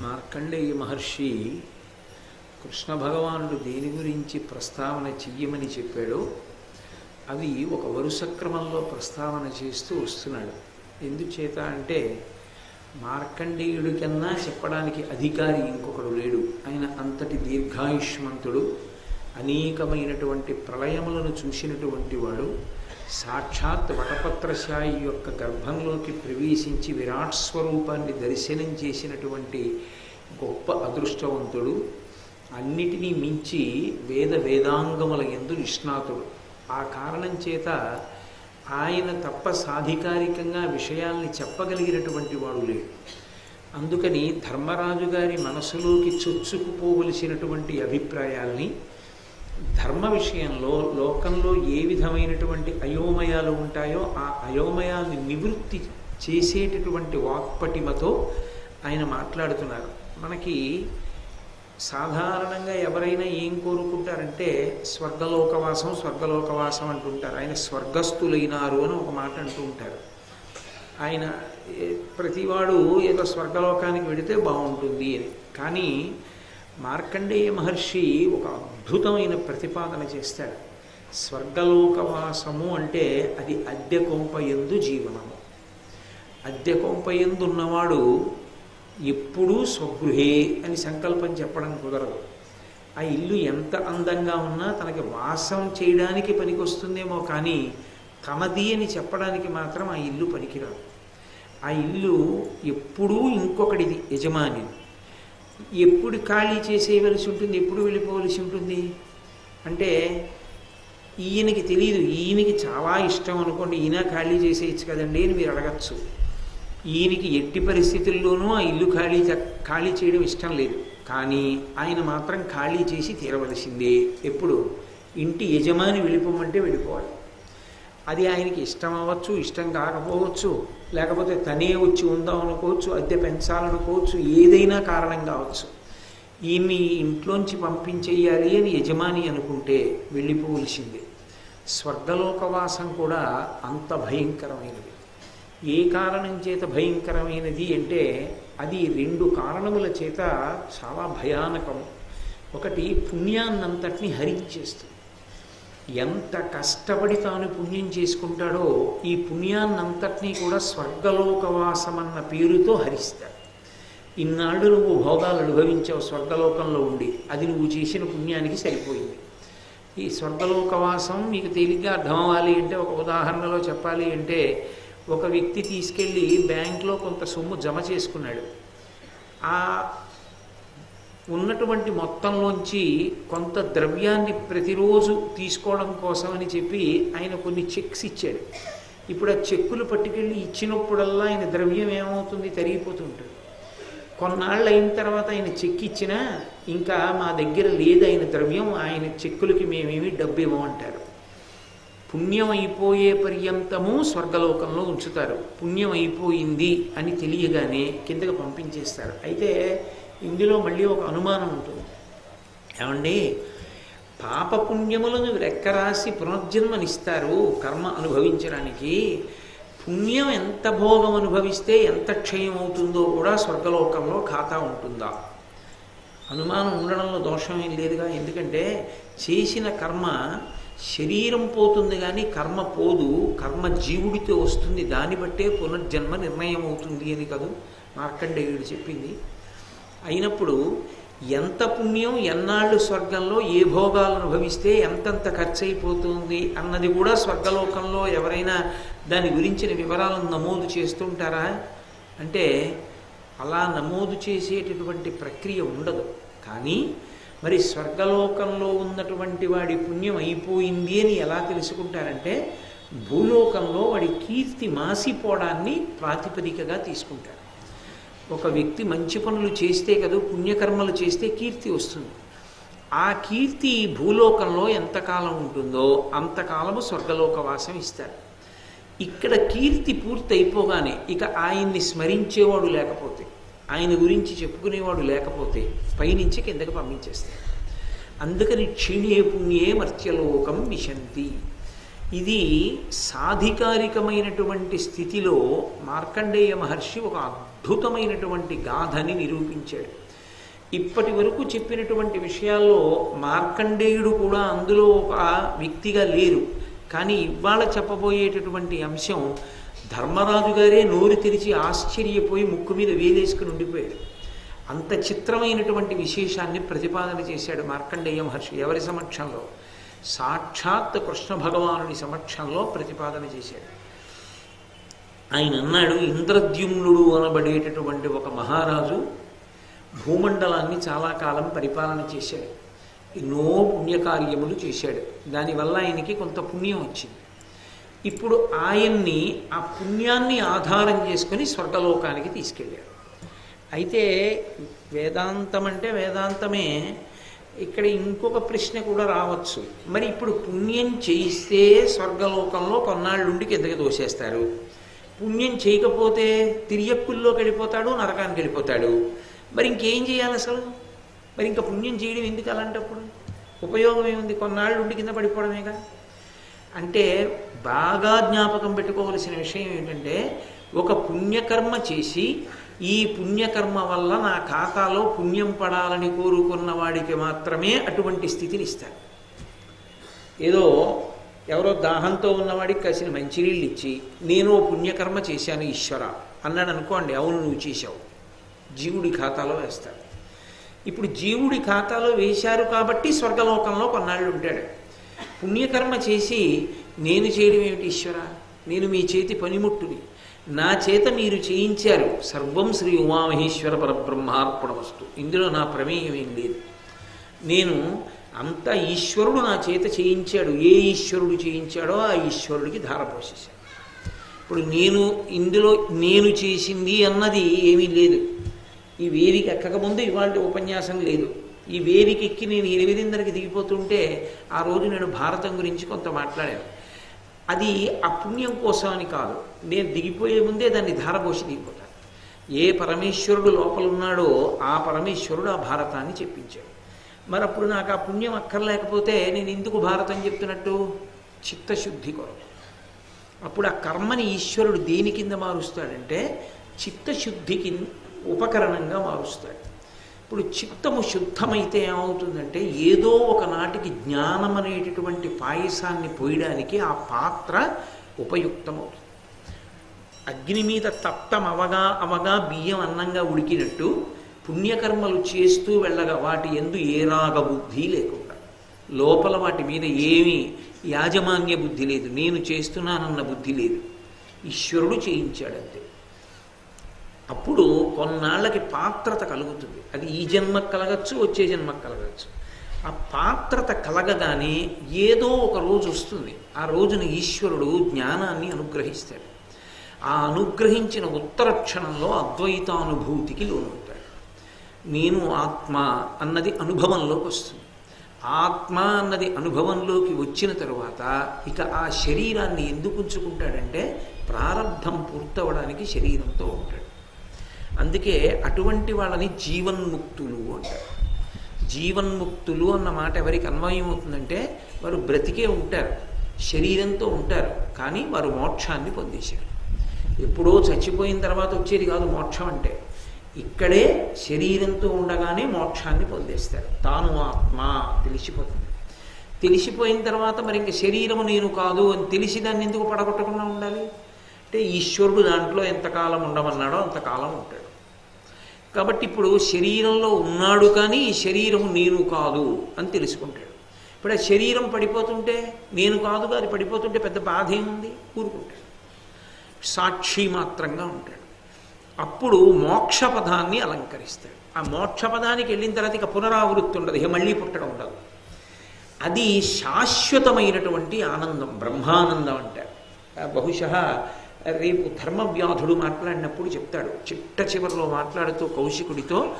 మార్కండేయ మహర్షి కృష్ణ భగవానుడు దేని గురించి ప్రస్తావన చెయ్యమని చెప్పాడో అవి ఒక వరుస క్రమంలో ప్రస్తావన చేస్తూ వస్తున్నాడు. ఎందుచేత అంటే మార్కండేయుడి కన్నా చెప్పడానికి అధికారి ఇంకొకడు లేడు. ఆయన అంతటి దీర్ఘాయుష్మంతుడు అనేకమైనటువంటి ప్రళయములను చూసినటువంటి వాడు. సాక్షాత్ వటపత్రశాయి యొక్క గర్భంలోకి ప్రవేశించి విరాట్ స్వరూపాన్ని దర్శనం చేసినటువంటి గొప్ప అదృష్టవంతుడు అన్నిటినీ మించి వేద వేదాంగముల ఎందు నిష్ణాతుడు. ఆ కారణం చేత ఆయన తప్ప సాధికారికంగా విషయాల్ని చెప్పగలిగినటువంటి వాడు లేడు. అందుకని ధర్మరాజు గారి మనసులోకి చొచ్చుకుపోవలసినటువంటి అభిప్రాయాల్ని ధర్మ విషయంలో లోకంలో ఏ విధమైనటువంటి అయోమయాలు ఉంటాయో ఆ అయోమయాల్ని నివృత్తి చేసేటటువంటి వాక్పటిమతో ఆయన మాట్లాడుతున్నారు. మనకి సాధారణంగా ఎవరైనా ఏం కోరుకుంటారంటే స్వర్గలోకవాసం స్వర్గలోకవాసం అంటుంటారు. ఆయన స్వర్గస్థులైనారు అని ఒక మాట అంటూ ఉంటారు. ఆయన ప్రతివాడు ఏదో స్వర్గలోకానికి వెడితే బాగుంటుంది అని. కానీ మార్కండేయ మహర్షి ఒక అద్భుతమైన ప్రతిపాదన చేస్తాడు. స్వర్గలోకవాసము అంటే అది అద్దె కొంప ఎందు జీవనము. అద్దె కొంప ఎందు ఉన్నవాడు ఎప్పుడూ స్వగృహే అని సంకల్పం చెప్పడం కుదరదు. ఆ ఇల్లు ఎంత అందంగా ఉన్నా తనకి వాసం చేయడానికి పనికొస్తుందేమో కానీ తనది అని చెప్పడానికి మాత్రం ఆ ఇల్లు పనికిరాదు. ఆ ఇల్లు ఎప్పుడూ ఇంకొకటిది యజమాని ఎప్పుడు ఖాళీ చేసేయవలసి ఉంటుంది ఎప్పుడు వెళ్ళిపోవలసి ఉంటుంది? అంటే ఈయనకి తెలియదు ఈయనకి చాలా ఇష్టం అనుకోండి ఈయన ఖాళీ చేసేయచ్చు కదండి అని మీరు అడగచ్చు. ఈయనకి ఎట్టి పరిస్థితుల్లోనూ ఆ ఇల్లు ఖాళీ ఖాళీ చేయడం ఇష్టం లేదు. కానీ ఆయన మాత్రం ఖాళీ చేసి తీరవలసిందే. ఎప్పుడు? ఇంటి యజమాని వెళ్ళిపోమంటే వెళ్ళిపోవాలి. అది ఆయనకి ఇష్టం అవ్వచ్చు ఇష్టం కాకపోవచ్చు లేకపోతే తనే వచ్చి ఉందాం అనుకోవచ్చు అద్దె పెంచాలనుకోవచ్చు ఏదైనా కారణం కావచ్చు. ఈమె ఇంట్లోంచి పంపించేయాలి అని యజమాని అనుకుంటే వెళ్ళిపోవలసిందే. స్వర్గలోకవాసం కూడా అంత భయంకరమైనది. ఏ కారణం చేత భయంకరమైనది అంటే అది రెండు కారణముల చేత చాలా భయానకము. ఒకటి పుణ్యాన్నంతటిని హరించేస్తుంది. ఎంత కష్టపడి తాను పుణ్యం చేసుకుంటాడో ఈ పుణ్యాన్నంతటినీ కూడా స్వర్గలోకవాసం అన్న పేరుతో హరిస్తాడు. ఇన్నాళ్ళు నువ్వు భోగాలు అనుభవించావు స్వర్గలోకంలో ఉండి. అది నువ్వు చేసిన పుణ్యానికి సరిపోయింది. ఈ స్వర్గలోకవాసం మీకు తేలిగ్గా అర్థం అవ్వాలి అంటే ఒక ఉదాహరణలో చెప్పాలి అంటే ఒక వ్యక్తి తీసుకెళ్ళి బ్యాంక్లో కొంత సొమ్ము జమ చేసుకున్నాడు. ఆ ఉన్నటువంటి మొత్తంలోంచి కొంత ద్రవ్యాన్ని ప్రతిరోజు తీసుకోవడం కోసమని చెప్పి ఆయన కొన్ని చెక్స్ ఇచ్చాడు. ఇప్పుడు ఆ చెక్కులు పట్టుకెళ్ళి ఇచ్చినప్పుడల్లా ఆయన ద్రవ్యం ఏమవుతుంది? తరిగిపోతుంటుంది. కొన్నాళ్ళు అయిన తర్వాత ఆయన చెక్ ఇచ్చినా ఇంకా మా దగ్గర లేదు ఆయన ద్రవ్యం ఆయన చెక్కులకి మేమేమి డబ్బు ఇవ్వమంటారు. పుణ్యం అయిపోయే పర్యంతము స్వర్గలోకంలో ఉంచుతారు. పుణ్యం అయిపోయింది అని తెలియగానే కిందకి పంపించేస్తారు. అయితే ఇందులో మళ్ళీ ఒక అనుమానం ఉంటుంది. ఏమండి? పాపపుణ్యములను రెక్కరాసి పునర్జన్మనిస్తారు కర్మ అనుభవించడానికి. పుణ్యం ఎంత భోగం అనుభవిస్తే ఎంత క్షయం అవుతుందో కూడా స్వర్గలోకంలో ఖాతా ఉంటుందా? అనుమానం ఉండడంలో దోషం ఏం లేదుగా. ఎందుకంటే చేసిన కర్మ శరీరం పోతుంది కానీ కర్మ పోదు కర్మ జీవుడితో వస్తుంది. దాన్ని బట్టే పునర్జన్మ నిర్ణయం అవుతుంది అని కదూ మార్కండేయుడు చెప్పింది. అయినప్పుడు ఎంత పుణ్యం ఎన్నాళ్ళు స్వర్గంలో ఏ భోగాలు అనుభవిస్తే ఎంతెంత ఖర్చు అయిపోతుంది అన్నది కూడా స్వర్గలోకంలో ఎవరైనా దాని గురించిన వివరాలను నమోదు చేస్తుంటారా అంటే అలా నమోదు చేసేటటువంటి ప్రక్రియ ఉండదు. కానీ మరి స్వర్గలోకంలో ఉన్నటువంటి వాడి పుణ్యం అయిపోయింది అని ఎలా తెలుసుకుంటారంటే భూలోకంలో వాడి కీర్తి మాసిపోవడాన్ని ప్రాతిపదికగా తీసుకుంటారు. ఒక వ్యక్తి మంచి పనులు చేస్తే కదా పుణ్యకర్మలు చేస్తే కీర్తి వస్తుంది. ఆ కీర్తి భూలోకంలో ఎంతకాలం ఉంటుందో అంతకాలము స్వర్గలోకవాసం ఇస్తారు. ఇక్కడ కీర్తి పూర్తి అయిపోగానే ఇక ఆయన్ని స్మరించేవాడు లేకపోతే ఆయన గురించి చెప్పుకునేవాడు లేకపోతే పైనుంచి కిందకి పంపించేస్తారు. అందుకని క్షీణే పుణ్యే మర్త్యలోకం విశంతి. ఇది సాధికారికమైనటువంటి స్థితిలో మార్కండేయ మహర్షి ఒక అద్భుతమైనటువంటి గాథని నిరూపించాడు. ఇప్పటి వరకు చెప్పినటువంటి విషయాల్లో మార్కండేయుడు కూడా అందులో ఒక వ్యక్తిగా లేరు. కానీ ఇవాళ చెప్పబోయేటటువంటి అంశం ధర్మరాజు గారే నోరు తెరిచి ఆశ్చర్యపోయి ముక్కు మీద వేలేసుకుని ఉండిపోయాడు అంత చిత్రమైనటువంటి విశేషాన్ని ప్రతిపాదన చేశాడు మార్కండేయ మహర్షి ఎవరి సమక్షంలో? సాక్షాత్ కృష్ణ భగవానుని సమక్షంలో ప్రతిపాదన చేశాడు. ఆయన అన్నాడు ఇంద్రద్యుమ్నుడు అనబడేటటువంటి ఒక మహారాజు భూమండలాన్ని చాలా కాలం పరిపాలన చేశాడు. ఎన్నో పుణ్యకార్యములు చేశాడు. దానివల్ల ఆయనకి కొంత పుణ్యం వచ్చింది. ఇప్పుడు ఆయన్ని ఆ పుణ్యాన్ని ఆధారం చేసుకుని స్వర్గలోకానికి తీసుకెళ్ళాడు అయితే వేదాంతం అంటే వేదాంతమే. ఇక్కడ ఇంకొక ప్రశ్న కూడా రావచ్చు. మరి ఇప్పుడు పుణ్యం చేయిస్తే స్వర్గలోకంలో కొన్నాళ్ళుండి కిందకి దోసేస్తారు పుణ్యం చేయకపోతే తిరియక్కుల్లోకి వెళ్ళిపోతాడు నరకానికి వెళ్ళిపోతాడు మరి ఇంకేం చేయాలి అసలు? మరి ఇంకా పుణ్యం చేయడం ఎందుకు అలాంటప్పుడు? ఉపయోగం ఏముంది? కొన్నాళ్ళు ఉండి కింద పడిపోవడమేగా? అంటే బాగా జ్ఞాపకం పెట్టుకోవలసిన విషయం ఏంటంటే ఒక పుణ్యకర్మ చేసి ఈ పుణ్యకర్మ వల్ల నా ఖాతాలో పుణ్యం పడాలని కోరుకున్న వాడికి మాత్రమే అటువంటి స్థితిని ఇస్తారు ఏదో ఎవరో దాహంతో ఉన్నవాడికి కాసిన మంచినీళ్ళు ఇచ్చి నేను ఓ పుణ్యకర్మ చేశాను ఈశ్వర అన్నాడు అనుకోండి అవును నువ్వు చేశావు. జీవుడి ఖాతాలో వేస్తాడు. ఇప్పుడు జీవుడి ఖాతాలో వేశారు కాబట్టి స్వర్గలోకంలో కొన్నాళ్ళు ఉంటాడు. పుణ్యకర్మ చేసి నేను చేయడం ఏమిటి ఈశ్వర? నేను మీ చేతి పనిముట్టుని. నా చేత మీరు చేయించారు సర్వం శ్రీ ఉమామహేశ్వర పరబ్రహ్మార్పణ వస్తు ఇందులో నా ప్రమేయం ఏం లేదు. నేను అంత ఈశ్వరుడు నా చేత చేయించాడు. ఏ ఈశ్వరుడు చేయించాడో ఆ ఈశ్వరుడికి ధారపోసేశాను ఇప్పుడు నేను ఇందులో నేను చేసింది అన్నది ఏమీ లేదు. ఈ వేదిక ఎక్కకముందు ఇవాళ ఉపన్యాసం లేదు. ఈ వేదిక ఎక్కి నేను ఎనిమిదిందరికి దిగిపోతుంటే ఆ రోజు నేను భారతం గురించి కొంత మాట్లాడాను. అది ఆ పుణ్యం కోసం అని కాదు. నేను దిగిపోయే ముందే దాన్ని ధారపోసి దిగిపోతాను. ఏ పరమేశ్వరుడు లోపల ఉన్నాడో ఆ పరమేశ్వరుడు ఆ భారతాన్ని చెప్పించాడు. మరి అప్పుడు నాకు ఆ పుణ్యం అక్కర్లేకపోతే నేను ఎందుకు భారతం చెప్తున్నట్టు? చిత్తశుద్ధి కొరకు. అప్పుడు ఆ కర్మని ఈశ్వరుడు దేని కింద మారుస్తాడంటే చిత్తశుద్ధికి ఉపకరణంగా మారుస్తాడు. ఇప్పుడు చిత్తము శుద్ధమైతే ఏమవుతుందంటే ఏదో ఒక నాటికి జ్ఞానం అనేటటువంటి పాయసాన్ని పోయడానికి ఆ పాత్ర ఉపయుక్తమవుతుంది. అగ్ని మీద తప్తం అవగా అవగా బియ్యం అన్నంగా ఉడికినట్టు పుణ్యకర్మలు చేస్తూ వెళ్ళగా వాటి ఎందు ఏ రాగ బుద్ధి లేకుండా లోపల వాటి మీద ఏమీ యాజమాన్య బుద్ధి లేదు నేను చేస్తున్నానన్న బుద్ధి లేదు. ఈశ్వరుడు చేయించాడంతే. అప్పుడు కొన్నాళ్ళకి పాత్రత కలుగుతుంది. అది ఈ జన్మకు కలగచ్చు వచ్చే జన్మకు కలగచ్చు. ఆ పాత్రత కలగగానే ఏదో ఒక రోజు వస్తుంది. ఆ రోజున ఈశ్వరుడు జ్ఞానాన్ని అనుగ్రహిస్తాడు. ఆ అనుగ్రహించిన ఉత్తర క్షణంలో అద్వైతానుభూతికి లోనవుతుంది నేను ఆత్మ అన్నది అనుభవంలోకి వస్తుంది. ఆత్మ అన్నది అనుభవంలోకి వచ్చిన తరువాత ఇక ఆ శరీరాన్ని ఎందుకు ఉంచుకుంటాడంటే ప్రారంధం పూర్తవడానికి శరీరంతో ఉంటాడు. అందుకే అటువంటి వాళ్ళని జీవన్ముక్తులు అంటారు. జీవన్ముక్తులు అన్న మాట ఎవరికి అన్వయం అవుతుందంటే వారు బ్రతికే ఉంటారు శరీరంతో ఉంటారు కానీ వారు మోక్షాన్ని పొందేశారు. ఎప్పుడో చచ్చిపోయిన తర్వాత వచ్చేది కాదు మోక్షం అంటే. ఇక్కడే శరీరంతో ఉండగానే మోక్షాన్ని పొందేస్తారు. తాను ఆత్మ తెలిసిపోతుంది. తెలిసిపోయిన తర్వాత మరి ఇంక శరీరం నేను కాదు అని తెలిసి దాన్ని ఎందుకు పడగొట్టకుండా ఉండాలి? అంటే ఈశ్వరుడు దాంట్లో ఎంతకాలం ఉండమన్నాడో అంతకాలం ఉంటాడు. కాబట్టి ఇప్పుడు శరీరంలో ఉన్నాడు కానీ ఈ శరీరం నేను కాదు అని తెలుసుకుంటాడు. ఇప్పుడు ఆ శరీరం పడిపోతుంటే నేను కాదు అది పడిపోతుంటే పెద్ద బాధ ఏముంది? ఊరుకుంటాడు. సాక్షి మాత్రంగా ఉంటాడు. అప్పుడు మోక్షపదాన్ని అలంకరిస్తాడు. ఆ మోక్షపదానికి వెళ్ళిన తర్వాత ఇక పునరావృత్తి ఉండదు ఇక మళ్ళీ పుట్టడం ఉండదు. అది శాశ్వతమైనటువంటి ఆనందం బ్రహ్మానందం అంటారు. బహుశా రేపు ధర్మవ్యాధుడు మాట్లాడినప్పుడు చెప్తాడు. చిట్ట చివరిలో మాట్లాడుతూ కౌశికుడితో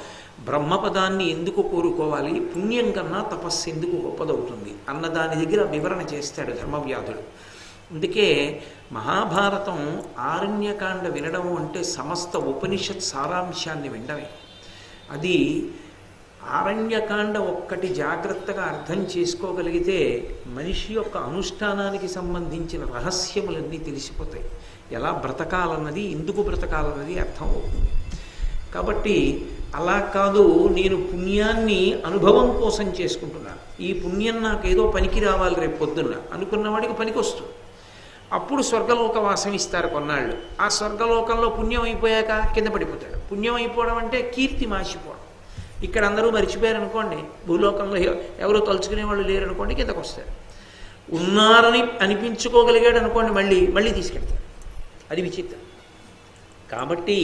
బ్రహ్మపదాన్ని ఎందుకు కోరుకోవాలి? పుణ్యం కన్నా తపస్సు ఎందుకు గొప్పదవుతుంది? అన్న దాని దగ్గర వివరణ చేస్తాడు ధర్మవ్యాధుడు. అందుకే మహాభారతం ఆరణ్యకాండ వినడం అంటే సమస్త ఉపనిషత్ సారాంశాన్ని వినడమే. అది ఆరణ్యకాండ ఒక్కటి జాగ్రత్తగా అర్థం చేసుకోగలిగితే మనిషి యొక్క అనుష్ఠానానికి సంబంధించిన రహస్యములన్నీ తెలిసిపోతాయి. ఎలా బ్రతకాలన్నది ఎందుకు బ్రతకాలన్నది అర్థం అవుతుంది. కాబట్టి అలా కాదు నేను పుణ్యాన్ని అనుభవం కోసం చేసుకుంటున్నాను. ఈ పుణ్యం నాకు ఏదో పనికి రావాలి రేపు పొద్దున్న. అనుకున్న వాడికి పనికి వస్తుంది అప్పుడు స్వర్గలోక వాసం ఇస్తారు కొన్నాళ్ళు. ఆ స్వర్గలోకంలో పుణ్యం అయిపోయాక కింద పడిపోతాడు. పుణ్యం అయిపోవడం అంటే కీర్తి మాసిపోవడం ఇక్కడ అందరూ మర్చిపోయారు అనుకోండి భూలోకంలో ఎవరో తలుచుకునే వాళ్ళు లేరు అనుకోండి కిందకు వస్తారు. ఉన్నారని అనిపించుకోగలిగాడు అనుకోండి మళ్ళీ మళ్ళీ తీసుకెళ్తారు అది విచిత్రం. కాబట్టి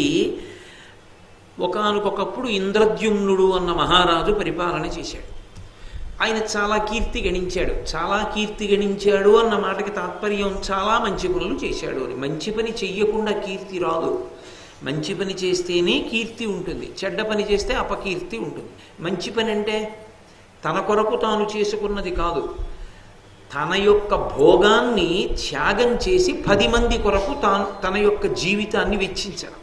ఒకనకొకప్పుడు ఇంద్రద్యుమ్నుడు అన్న మహారాజు పరిపాలన చేశాడు. ఆయన చాలా కీర్తి గణించాడు. చాలా కీర్తి గణించాడు అన్న మాటకి తాత్పర్యం చాలా మంచి పనులు చేశాడు అని. మంచి పని చెయ్యకుండా కీర్తి రాదు. మంచి పని చేస్తేనే కీర్తి ఉంటుంది. చెడ్డ పని చేస్తే అపకీర్తి ఉంటుంది. మంచి పని అంటే తన కొరకు తాను చేసుకున్నది కాదు. తన యొక్క భోగాన్ని త్యాగం చేసి పది మంది కొరకు తాను తన యొక్క జీవితాన్ని వెచ్చించడం.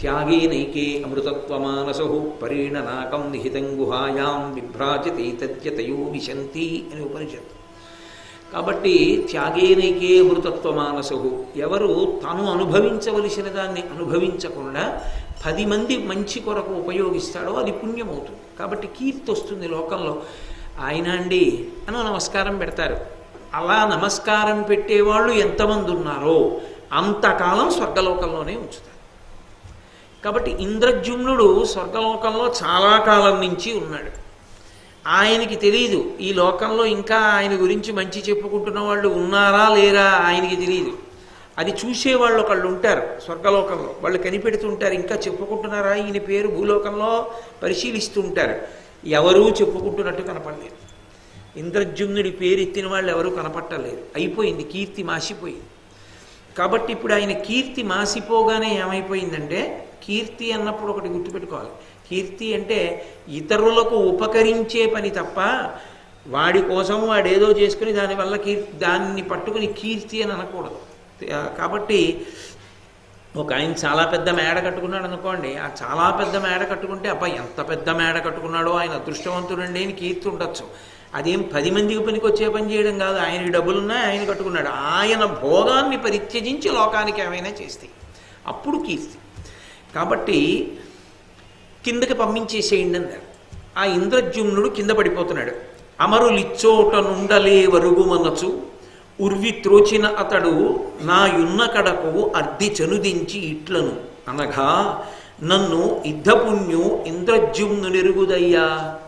త్యాగే నైకే అమృతత్వమానసో పరీణనాకం నిహితం గుహాయాం విభ్రాజతే తద్యతయో విశంతి అని ఉపనిషత్తు. కాబట్టి త్యాగేనైకే అమృతత్వమానసు ఎవరు తాను అనుభవించవలసిన దాన్ని అనుభవించకుండా పది మంది మంచి కొరకు ఉపయోగిస్తాడో అది పుణ్యమవుతుంది. కాబట్టి కీర్తి వస్తుంది లోకంలో. ఆయన అండి అని నమస్కారం పెడతారు. అలా నమస్కారం పెట్టేవాళ్ళు ఎంతమంది ఉన్నారో అంతకాలం స్వర్గలోకంలోనే ఉంచుతారు. కాబట్టి ఇంద్రజుమ్నుడు స్వర్గలోకంలో చాలా కాలం నుంచి ఉన్నాడు. ఆయనకి తెలియదు ఈ లోకంలో ఇంకా ఆయన గురించి మంచి చెప్పుకుంటున్న వాళ్ళు ఉన్నారా లేరా ఆయనకి తెలియదు అది చూసేవాళ్ళు ఒకళ్ళు ఉంటారు స్వర్గలోకంలో వాళ్ళు కనిపెడుతుంటారు ఇంకా చెప్పుకుంటున్నారా? ఈయన పేరు భూలోకంలో పరిశీలిస్తుంటారు. ఎవరూ చెప్పుకుంటున్నట్టు కనపడలేదు. ఇంద్రజుమ్నుడి పేరు ఎత్తిన వాళ్ళు ఎవరూ కనపట్టలేదు. అయిపోయింది కీర్తి మాసిపోయింది. కాబట్టి ఇప్పుడు ఆయన కీర్తి మాసిపోగానే ఏమైపోయిందంటే కీర్తి అన్నప్పుడు ఒకటి గుర్తుపెట్టుకోవాలి. కీర్తి అంటే ఇతరులకు ఉపకరించే పని తప్ప వాడి కోసం వాడేదో చేసుకుని దానివల్ల కీర్తి దాన్ని పట్టుకుని కీర్తి అని అనకూడదు. కాబట్టి ఒక ఆయన చాలా పెద్ద మేడ కట్టుకున్నాడు అనుకోండి ఆ చాలా పెద్ద మేడ కట్టుకుంటే అబ్బాయి ఎంత పెద్ద మేడ కట్టుకున్నాడో ఆయన అదృష్టవంతుడండి అని కీర్తి ఉండొచ్చు. అదేం పది మందికి పనికి వచ్చే పని చేయడం కాదు ఆయనకి డబ్బులున్నాయి ఆయన కట్టుకున్నాడు. ఆయన భోగాన్ని పరిత్యజించి లోకానికి ఏమైనా చేస్తే అప్పుడు కీర్తి. కాబట్టి కిందకి పంపించేసేయండి అన్నారు. ఆ ఇంద్రజుమ్నుడు కింద పడిపోతున్నాడు. అమరులిచ్చోట నుండలే వరుగు మనచు ఉర్వి త్రోచిన అతడు నా యున్నకడకు అర్ధి చనుదించి ఇట్లను. అనగా నన్ను యుద్ధపుణ్యు ఇంద్రజుమ్ను నెరుగుదయ్యా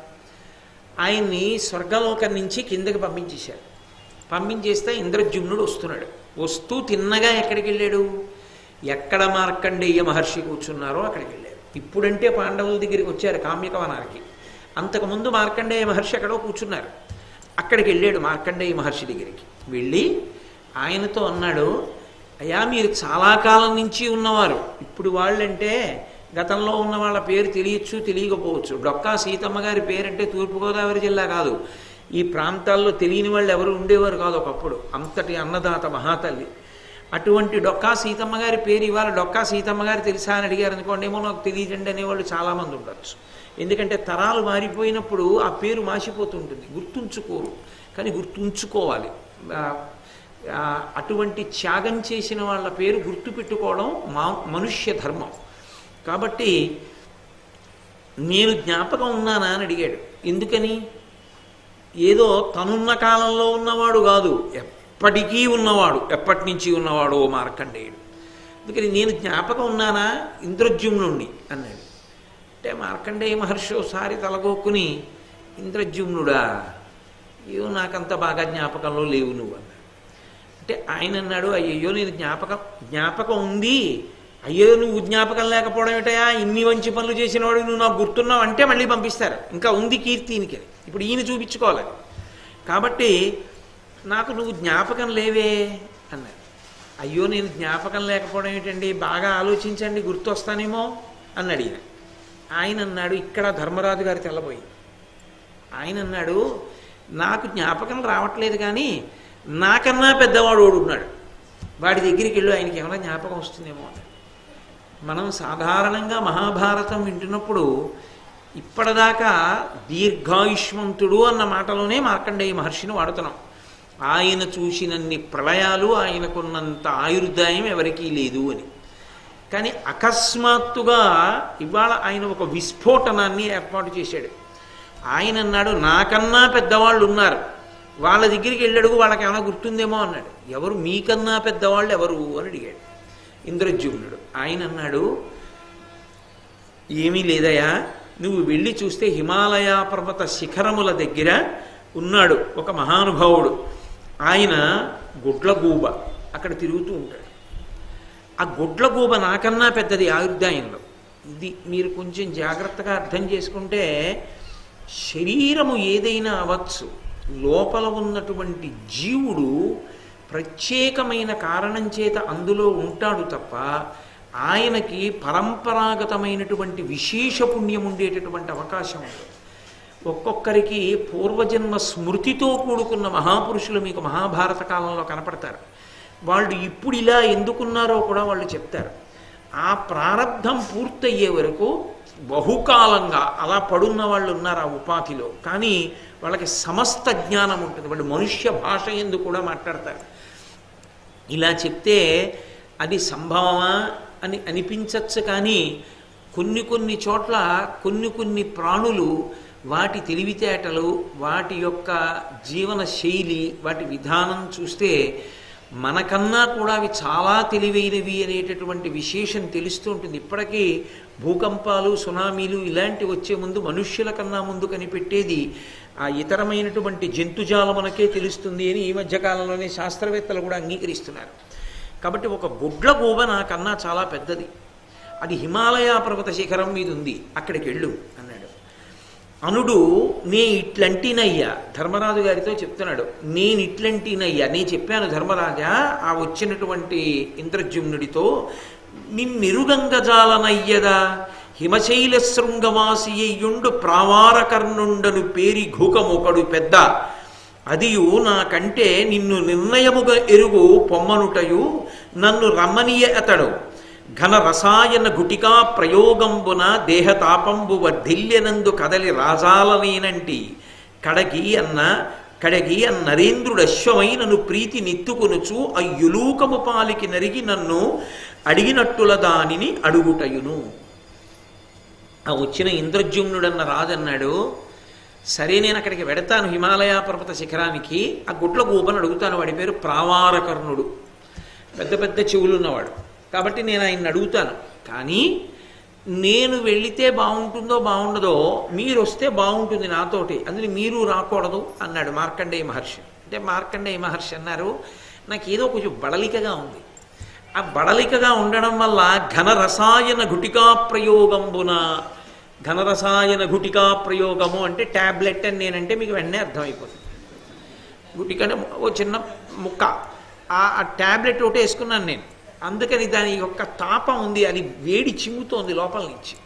ఆయన్ని స్వర్గలోకం నుంచి కిందకి పంపించేశాడు. పంపించేస్తే ఇంద్రజుమ్నుడు వస్తున్నాడు. వస్తూ తిన్నగా ఎక్కడికి వెళ్ళాడు ఎక్కడ మార్కండేయ మహర్షి కూర్చున్నారో అక్కడికి వెళ్ళారు. ఇప్పుడంటే పాండవుల దగ్గరికి వచ్చారు కామ్యకవనానికి. అంతకుముందు మార్కండేయ మహర్షి ఎక్కడో కూర్చున్నారు. అక్కడికి వెళ్ళాడు మార్కండేయ మహర్షి దగ్గరికి. వెళ్ళి ఆయనతో అన్నాడు అయ్యా మీరు చాలా కాలం నుంచి ఉన్నవారు. ఇప్పుడు వాళ్ళంటే గతంలో ఉన్న వాళ్ళ పేరు తెలియచ్చు తెలియకపోవచ్చు. డొక్కా సీతమ్మ గారి పేరంటే తూర్పుగోదావరి జిల్లా కాదు. ఈ ప్రాంతాల్లో తెలియని వాళ్ళు ఎవరు ఉండేవారు కాదు ఒకప్పుడు. అంతటి అన్నదాత మహాతల్లి. అటువంటి డొక్కా సీతమ్మ గారి పేరు ఇవాళ డొక్కా సీతమ్మ గారు తెలుసా అని అడిగారు అనుకోండి ఏమో నాకు తెలియదండి అనేవాళ్ళు చాలామంది ఉండొచ్చు. ఎందుకంటే తరాలు మారిపోయినప్పుడు ఆ పేరు మాసిపోతుంటుంది. గుర్తుంచుకోరు. కానీ గుర్తుంచుకోవాలి. అటువంటి త్యాగం చేసిన వాళ్ళ పేరు గుర్తుపెట్టుకోవడం మా మనుష్య ధర్మం. కాబట్టి నేను జ్ఞాపకం ఉన్నానా అని అడిగాడు. ఎందుకని? ఏదో తనున్న కాలంలో ఉన్నవాడు కాదు. ఎప్పటికీ ఉన్నవాడు ఎప్పటి నుంచి ఉన్నవాడు ఓ మార్కండేయుడు. అందుకని నేను జ్ఞాపకం ఉన్నానా? ఇంద్రజ్యుమ్నుణ్ణి అన్నాడు. అంటే మార్కండేయ మహర్షి ఒకసారి తలగొక్కుని ఇంద్రజుమ్నుడా అయ్యో నాకంత బాగా జ్ఞాపకంలో లేవు నువ్వు అన్నాడు. అంటే ఆయన అన్నాడు అయ్యయ్యో నేను జ్ఞాపకం జ్ఞాపకం ఉంది. అయ్యో నువ్వు జ్ఞాపకం లేకపోవడం ఏమిటయా ఇన్ని మంచి పనులు చేసిన వాడు నువ్వు నాకు గుర్తున్నావు అంటే మళ్ళీ పంపిస్తారు. ఇంకా ఉంది కీర్తి ఈయనకి. ఇప్పుడు ఈయన చూపించుకోవాలి. కాబట్టి నాకు నువ్వు జ్ఞాపకం లేవే అన్నాడు. అయ్యో నేను జ్ఞాపకం లేకపోవడం ఏంటండి? బాగా ఆలోచించండి గుర్తొస్తానేమో అని అడిగిన. ఆయన అన్నాడు ఇక్కడ ధర్మరాజు గారి తెల్లబోయి. ఆయన అన్నాడు నాకు జ్ఞాపకం రావట్లేదు కానీ నాకన్నా పెద్దవాడు వాడు ఉన్నాడు. వాడి దగ్గరికి వెళ్ళి ఆయనకి ఏమైనా జ్ఞాపకం వస్తుందేమో అని మనం సాధారణంగా మహాభారతం వింటున్నప్పుడు ఇప్పటిదాకా దీర్ఘాయుష్మంతుడు అన్న మాటలోనే మార్కండేయ మహర్షిని వాడుతున్నాం. ఆయన చూసినన్ని ప్రళయాలు ఆయనకున్నంత ఆయుర్దాయం ఎవరికీ లేదు అని. కానీ అకస్మాత్తుగా ఇవాళ ఆయన ఒక విస్ఫోటనాన్ని ఏర్పాటు చేశాడు. ఆయన అన్నాడు నాకన్నా పెద్దవాళ్ళు ఉన్నారు వాళ్ళ దగ్గరికి వెళ్ళడుగు వాళ్ళకి ఏమైనా గుర్తుందేమో అన్నాడు. ఎవరు? మీకన్నా పెద్దవాళ్ళు ఎవరు? అని అడిగాడు. ఇంద్రజ్యుమ్నుడు ఆయన అన్నాడు ఏమీ లేదయా నువ్వు వెళ్ళి చూస్తే హిమాలయ పర్వత శిఖరముల దగ్గర ఉన్నాడు ఒక మహానుభావుడు. ఆయన గుడ్లగూబ అక్కడ తిరుగుతూ ఉంటాడు. ఆ గుడ్లగూబ నాకన్నా పెద్దది ఆయుర్దాయంలో. ఇది మీరు కొంచెం జాగ్రత్తగా అర్థం చేసుకుంటే శరీరము ఏదైనా అవ్వచ్చు. లోపల ఉన్నటువంటి జీవుడు ప్రత్యేకమైన కారణం చేత అందులో ఉంటాడు తప్ప ఆయనకి పరంపరాగతమైనటువంటి విశేష పుణ్యం ఉండేటటువంటి అవకాశం ఉంది ఒక్కొక్కరికి పూర్వజన్మ స్మృతితో కూడుకున్న మహాపురుషులు మీకు మహాభారత కాలంలో కనపడతారు. వాళ్ళు ఇప్పుడు ఇలా ఎందుకున్నారో కూడా వాళ్ళు చెప్తారు. ఆ ప్రారంధం పూర్తయ్యే వరకు బహుకాలంగా అలా పడున్న వాళ్ళు ఉన్నారు ఆ ఉపాధిలో. కానీ వాళ్ళకి సమస్త జ్ఞానం ఉంటుంది. వాళ్ళు మనుష్య భాష ఎందు కూడా మాట్లాడతారు. ఇలా చెప్తే అది సంభవమా అని అనిపించచ్చు కానీ కొన్ని కొన్ని చోట్ల కొన్ని కొన్ని ప్రాణులు వాటి తెలివితేటలు వాటి యొక్క జీవన శైలి వాటి విధానం చూస్తే మనకన్నా కూడా అవి చాలా తెలివైనవి అనేటటువంటి విశేషం తెలుస్తూ ఉంటుంది. ఇప్పటికీ భూకంపాలు సునామీలు ఇలాంటి వచ్చే ముందు మనుష్యుల కన్నా ముందు కనిపెట్టేది ఆ ఇతరమైనటువంటి జంతుజాలమునకే తెలుస్తుంది అని ఈ మధ్యకాలంలోనే శాస్త్రవేత్తలు కూడా అంగీకరిస్తున్నారు. కాబట్టి ఒక గుడ్ల గూబ నాకన్నా చాలా పెద్దది. అది హిమాలయ పర్వత శిఖరం మీద ఉంది అక్కడికి వెళ్ళు అన్నాడు. అనుడు నే ఇట్లంటినయ్యా. ధర్మరాజు గారితో చెప్తున్నాడు నేను ఇట్లంటినయ్యా. నేను చెప్పాను ధర్మరాజా ఆ వచ్చినటువంటి ఇంద్రజుమ్నుడితో నిన్నెరుగంగజాలనయ్యదా? హిమశైల శృంగవాసి అయ్యుండు ప్రావారకర్ణుండను పేరి ఘూకమొకడు పెద్ద. అదియు నాకంటే నిన్ను నిర్ణయముగా ఎరుగు పొమ్మనుటయు నన్ను రమ్మనీయ అతడు. ఘన రసాయన గుటికా ప్రయోగంబున దేహతాపంబు వర్ధిల్యనందు కదలి రాజాలనేనంటి. కడగి అన్న కడగి అన్నరేంద్రుడు అశ్వమై నన్ను ప్రీతి నెత్తుకొనుచు అయ్యులూకము పాలికి నరిగి నన్ను అడిగినట్టుల దానిని అడుగుటయును. ఆ వచ్చిన ఇంద్రజుమ్నుడన్న రాజన్నాడు సరే నేను అక్కడికి వెడతాను హిమాలయ పర్వత శిఖరానికి. ఆ గుట్ల గూబని అడుగుతాను. వాడి పేరు ప్రావారకర్ణుడు. పెద్ద పెద్ద చెవులు ఉన్నవాడు కాబట్టి నేను ఆయన్ని అడుగుతాను. కానీ నేను వెళితే బాగుంటుందో బాగుండదో మీరు వస్తే బాగుంటుంది నాతోటి. అందులో మీరు రాకూడదు అన్నాడు మార్కండేయ మహర్షి. అంటే మార్కండేయ మహర్షి అన్నారు నాకు ఏదో కొంచెం బడలికగా ఉంది. ఆ బడలికగా ఉండడం వల్ల ఘన రసాయన గుటికా ప్రయోగంబున ఘనరసాయన గుటికా ప్రయోగము అంటే ట్యాబ్లెట్ అని నేనంటే మీకు వెంటనే అర్థమైపోతుంది. గుటికనే ఓ చిన్న ముక్క. ఆ ఆ ట్యాబ్లెట్ ఒకటి వేసుకున్నాను నేను. అందుకని దాని యొక్క తాపం ఉంది అది వేడి చిమ్ముతోంది లోపల నుంచి.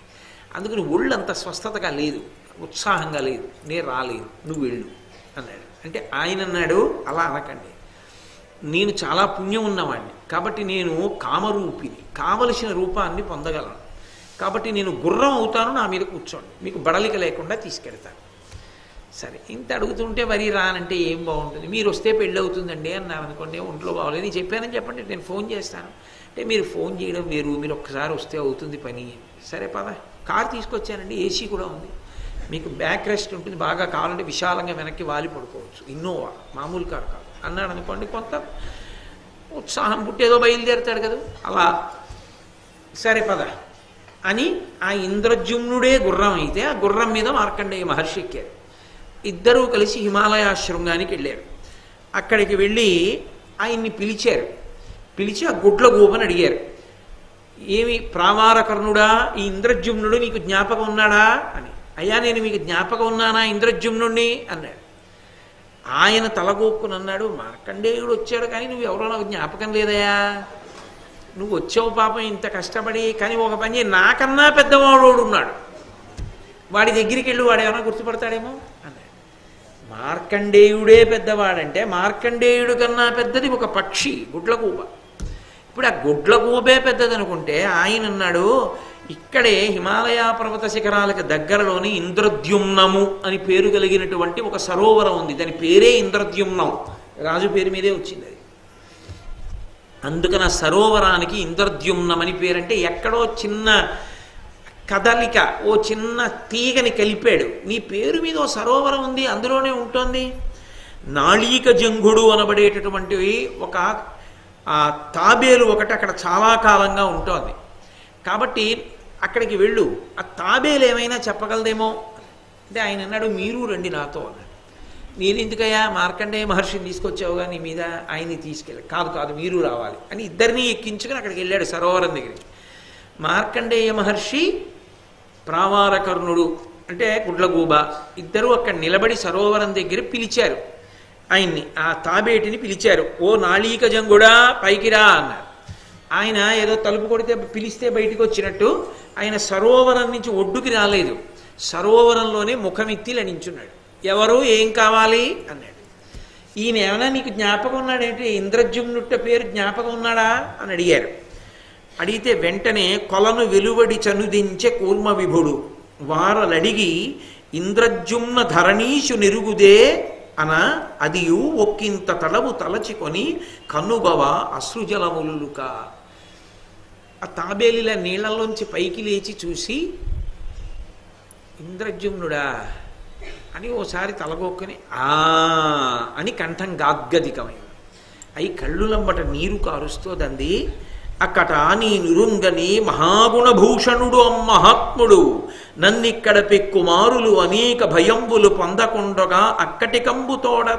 అందుకని ఒళ్ళు అంత స్వస్థతగా లేదు ఉత్సాహంగా లేదు. నేను రాలేదు నువ్వు వెళ్ళు అన్నాడు. అంటే ఆయన అన్నాడు అలా అనకండి. నేను చాలా పుణ్యం ఉన్నవాడిని కాబట్టి నేను కామరూపిని కావలసిన రూపాన్ని పొందగలను. కాబట్టి నేను గుర్రం అవుతాను నా మీద కూర్చోండి. మీకు బడలిక లేకుండా తీసుకెళ్తాను. సరే ఇంత అడుగుతుంటే మరీ రానంటే ఏం బాగుంటుంది? మీరు వస్తే పెళ్ళి అవుతుందండి అన్నారు అనుకోండి ఒంట్లో బాగోలేదు. నేను చెప్పానని చెప్పండి నేను ఫోన్ చేస్తాను. అంటే మీరు ఫోన్ చేయడం వేరు మీరు ఒక్కసారి వస్తే అవుతుంది పని. సరే పద. కార్ తీసుకొచ్చానండి ఏసీ కూడా ఉంది. మీకు బ్యాక్ రెస్ట్ ఉంటుంది బాగా కావాలంటే విశాలంగా వెనక్కి వాలి పడుకోవచ్చు. ఇన్నోవా మామూలు కారు కాదు. అన్నాడు అనుకోండి కొంత ఉత్సాహం పుట్టేదో బయలుదేరుతాడు కదా. అలా సరే పద. అని ఆ ఇంద్రజుమ్నుడే గుర్రం అయితే ఆ గుర్రం మీద మార్కండేయ మహర్షి ఎక్కారు. ఇద్దరూ కలిసి హిమాలయాశ్రంగానికి వెళ్ళారు. అక్కడికి వెళ్ళి ఆయన్ని పిలిచారు. పిలిచి ఆ గుడ్ల గోపని అడిగారు. ఏమి ప్రావారకర్ణుడా ఈ ఇంద్రజుమ్నుడు నీకు జ్ఞాపకం ఉన్నాడా? అని. అయ్యా నేను మీకు జ్ఞాపకం ఉన్నానా ఇంద్రజుమ్నుణ్ణి? అన్నాడు. ఆయన తలగోక్కుని అన్నాడు మార్కండేయుడు వచ్చాడు కానీ నువ్వు ఎవరో నాకు జ్ఞాపకం లేదయా నువ్వు వచ్చావు పాపం ఇంత కష్టపడి కానీ ఒక పని నాకన్నా పెద్దవాడు ఉన్నాడు. వాడి దగ్గరికి వెళ్ళి వాడు ఏమైనా గుర్తుపడతాడేమో? మార్కండేయుడే పెద్దవాడంటే మార్కండేయుడు కన్నా పెద్దది ఒక పక్షి గుడ్లగూబ. ఇప్పుడు ఆ గుడ్లగూబే పెద్దది అనుకుంటే ఆయన అన్నాడు ఇక్కడే హిమాలయ పర్వత శిఖరాలకు దగ్గరలోని ఇంద్రద్యుమ్నము అని పేరు కలిగినటువంటి ఒక సరోవరం ఉంది. దాని పేరే ఇంద్రద్యుమ్నం. రాజు పేరు మీదే వచ్చింది అది. అందుకన సరోవరానికి ఇంద్రద్యుమ్నమని పేరంటే ఎక్కడో చిన్న కదలిక ఓ చిన్న తీగని కలిపాడు. నీ పేరు మీద ఓ సరోవరం ఉంది అందులోనే ఉంటుంది. నాళీక జంగుడు అనబడేటటువంటివి ఒక ఆ తాబేలు ఒకటి అక్కడ చాలా కాలంగా ఉంటుంది. కాబట్టి అక్కడికి వెళ్ళు. ఆ తాబేలు ఏమైనా చెప్పగలదేమో? అంటే ఆయన అన్నాడు మీరు రండి నాతో అన్నాడు. నేను ఎందుకయ్యా? మార్కండేయ మహర్షిని తీసుకొచ్చావుగా నీ మీద? ఆయన్ని తీసుకెళ్ళి కాదు కాదు మీరు రావాలి. అని ఇద్దరిని ఎక్కించుకుని అక్కడికి వెళ్ళాడు సరోవరం దగ్గరికి. మార్కండేయ మహర్షి ప్రామారకర్ణుడు అంటే గుడ్లగూబ ఇద్దరూ అక్కడ నిలబడి సరోవరం దగ్గర పిలిచారు. ఆయన్ని ఆ తాబేటిని పిలిచారు. ఓ నాళీక జంగుడా పైకిరా అన్నారు. ఆయన ఏదో తలుపు కొడితే పిలిస్తే బయటికి వచ్చినట్టు ఆయన సరోవరం నుంచి ఒడ్డుకి రాలేదు. సరోవరంలోనే ముఖమెత్తి లణించున్నాడు. ఎవరు? ఏం కావాలి? అన్నాడు. ఈయన ఏమైనా నీకు జ్ఞాపకం ఉన్నాడేంటి ఇంద్రజుమ్నుట్ట పేరు జ్ఞాపకం ఉన్నాడా? అని అడిగారు. అడిగితే వెంటనే కొలను వెలువడి చనుదించే కూర్మ విభుడు. వారలడిగి ఇంద్రజుమ్న ధరణీషు నిరుగుదే అన అదియు ఒక్కింత తడవు తలచికొని కన్నుగవ అశ్రుజలములుక ఆ తాబేలిల నీళ్ళలోంచి పైకి లేచి చూసి ఇంద్రజుమ్నుడా అని ఓసారి తలగొక్కుని ఆ అని కంఠం గాద్గదికమైంది. అయి కళ్ళులంబట నీరు కారుస్తోంది అక్కట నీ నిరుంగని మహాగుణభూషణుడు మహాత్ముడు. నన్నిక్కడ పెక్కుమారులు అనేక భయంబులు పొందకుండగా అక్కటికంబుతోడ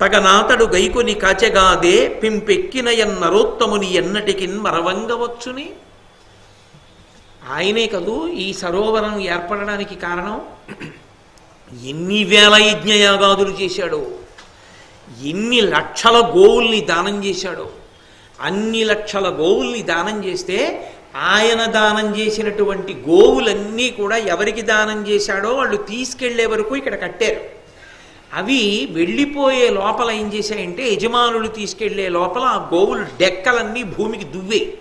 తగనాతడు గైకొని కాచెగాదే పింపెక్కిన ఎన్నరోత్తముని ఎన్నటికిన్ మరవంగవచ్చుని. ఆయనే కదూ ఈ సరోవరం ఏర్పడడానికి కారణం? ఎన్ని వేల యజ్ఞయాగాదులు చేశాడో ఎన్ని లక్షల గోవుల్ని దానం చేశాడో. అన్ని లక్షల గోవుల్ని దానం చేస్తే ఆయన దానం చేసినటువంటి గోవులన్నీ కూడా ఎవరికి దానం చేశాడో వాళ్ళు తీసుకెళ్ళే వరకు ఇక్కడ కట్టారు. అవి వెళ్ళిపోయే లోపల ఏం చేశాయంటే యజమానులు తీసుకెళ్ళే లోపల ఆ గోవులు డెక్కలన్నీ భూమికి దువ్వే.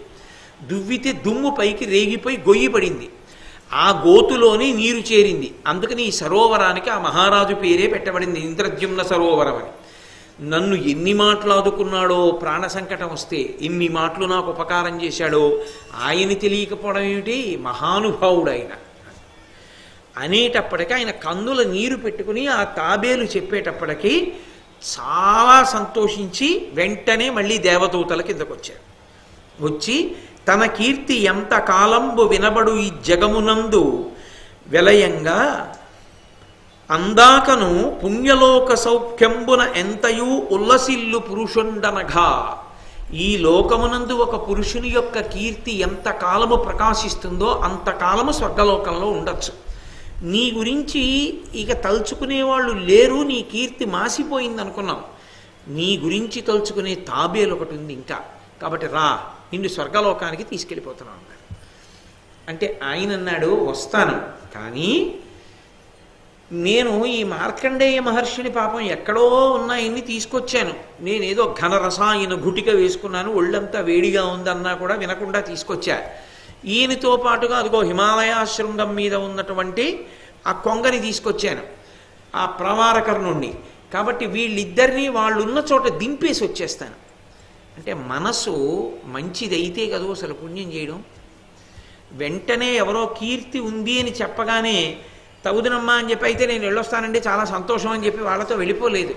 దువ్వితే దుమ్ము పైకి రేగిపోయి గొయ్యి పడింది. ఆ గోతులోనే నీరు చేరింది. అందుకని ఈ సరోవరానికి ఆ మహారాజు పేరే పెట్టబడింది. ఇంద్రద్యుమ్న సరోవరం అని. నన్ను ఎన్ని మాట్లాడుకున్నాడో ప్రాణ సంకటం వస్తే ఎన్ని మాటలు నాకు ఉపకారం చేశాడో ఆయన తెలియకపోవడం ఏమిటి? మహానుభావుడు ఆయన అనేటప్పటికీ ఆయన కందుల నీరు పెట్టుకుని ఆ తాబేలు చెప్పేటప్పటికీ చాలా సంతోషించి వెంటనే మళ్ళీ దేవదూతల కిందకు వచ్చారు వచ్చి తన కీర్తి ఎంత కాలంబు వినబడు ఈ జగమునందు? విలయంగా అందాకను పుణ్యలోక సౌఖ్యంబున ఎంతయూ ఉల్లసిల్లు పురుషుండనగా ఈ లోకమునందు ఒక పురుషుని యొక్క కీర్తి ఎంత కాలము ప్రకాశిస్తుందో అంతకాలము స్వర్గలోకంలో ఉండొచ్చు. నీ గురించి ఇక తలుచుకునే వాళ్ళు లేరు నీ కీర్తి మాసిపోయింది అనుకున్నాం నీ గురించి తలుచుకునే తాబేలు ఒకటి ఉంది ఇంకా. కాబట్టి రా నిన్ను స్వర్గలోకానికి తీసుకెళ్ళిపోతున్నాను అంటే ఆయన అన్నాడు వస్తాను. కానీ నేను ఈ మార్కండేయ మహర్షిని పాపం ఎక్కడో ఉన్నాయన్ని తీసుకొచ్చాను. నేనేదో ఘన రసాయన గుటిక వేసుకున్నాను ఒళ్ళంతా వేడిగా ఉందన్నా కూడా వినకుండా తీసుకొచ్చా. ఈయనతో పాటుగా అదిగో హిమాలయాశృంగం మీద ఉన్నటువంటి ఆ కొంగని తీసుకొచ్చాను ఆ ప్రవారకర్ణుణ్ణి. కాబట్టి వీళ్ళిద్దరినీ వాళ్ళు ఉన్న చోట దింపేసి వచ్చేస్తాను. అంటే మనసు మంచిదైతే కదో అసలు పుణ్యం చేయడం? వెంటనే ఎవరో కీర్తి ఉంది అని చెప్పగానే తగుదనమ్మా అని చెప్పి అయితే నేను వెళ్ళొస్తానండి చాలా సంతోషం అని చెప్పి వాళ్ళతో వెళ్ళిపోలేదు.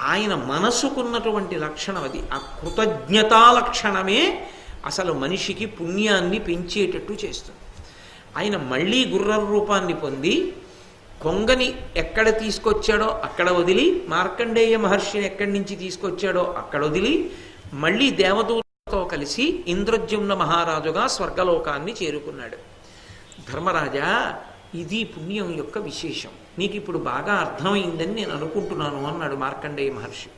ఆయన మనసుకున్నటువంటి లక్షణం అది. ఆ కృతజ్ఞతా లక్షణమే అసలు మనిషికి పుణ్యాన్ని పెంచేటట్టు చేస్తుంది. ఆయన మళ్ళీ గుర్ర రూపాన్ని పొంది కొంగని ఎక్కడ తీసుకొచ్చాడో అక్కడ వదిలి మార్కండేయ మహర్షిని ఎక్కడి నుంచి తీసుకొచ్చాడో అక్కడ వదిలి మళ్ళీ దేవదూతతో కలిసి ఇంద్రజ్యుమ్న మహారాజుగా స్వర్గలోకాన్ని చేరుకున్నాడు. ధర్మరాజా ఇది పుణ్యం యొక్క విశేషం. నీకు ఇప్పుడు బాగా అర్థమైందని నేను అనుకుంటున్నాను అన్నాడు మార్కండేయ మహర్షి.